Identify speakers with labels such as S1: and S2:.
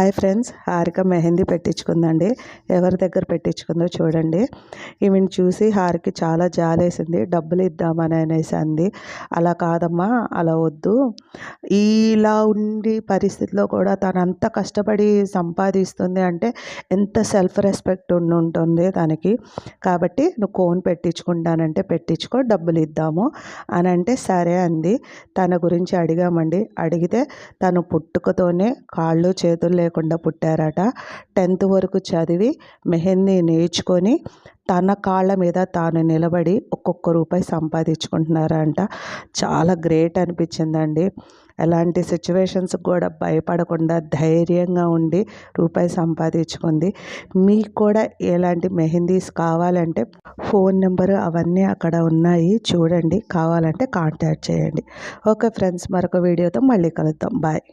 S1: Hi friends Harika mehndi పెట్టించుకుందండి. ఎవరి దగ్గర పెట్టించుకుందో చూడండి. ఈమెను చూసి హారికి చాలా జాలేసింది. డబ్బులు ఇద్దామని అనేసి అంది. అలా కాదమ్మా అలా వద్దు. ఇలా ఉండి పరిస్థితిలో కూడా తను అంత కష్టపడి సంపాదిస్తుంది అంటే ఎంత సెల్ఫ్ రెస్పెక్ట్ ఉండి ఉంటుంది తనకి. కాబట్టి నువ్వు కోన్ పెట్టించుకుంటానంటే పెట్టించుకో డబ్బులు ఇద్దాము అని అంటే సరే అంది. తన గురించి అడిగామండి. అడిగితే తను పుట్టుకతోనే కాళ్ళు చేతులు లేకుండా పుట్టారట. టెన్త్ వరకు చదివి మెహందీ నేర్చుకొని తన కాళ్ళ మీద తాను నిలబడి ఒక్కొక్క రూపాయి సంపాదించుకుంటున్నారంట. చాలా గ్రేట్ అనిపించిందండి. ఎలాంటి సిచ్యువేషన్స్ కూడా భయపడకుండా ధైర్యంగా ఉండి రూపాయి సంపాదించుకుంది. మీకు కూడా ఎలాంటి మెహందీస్ కావాలంటే ఫోన్ నెంబరు అవన్నీ అక్కడ ఉన్నాయి. చూడండి కావాలంటే కాంటాక్ట్ చేయండి. ఓకే ఫ్రెండ్స్ మరొక వీడియోతో మళ్ళీ కలుద్దాం. బాయ్.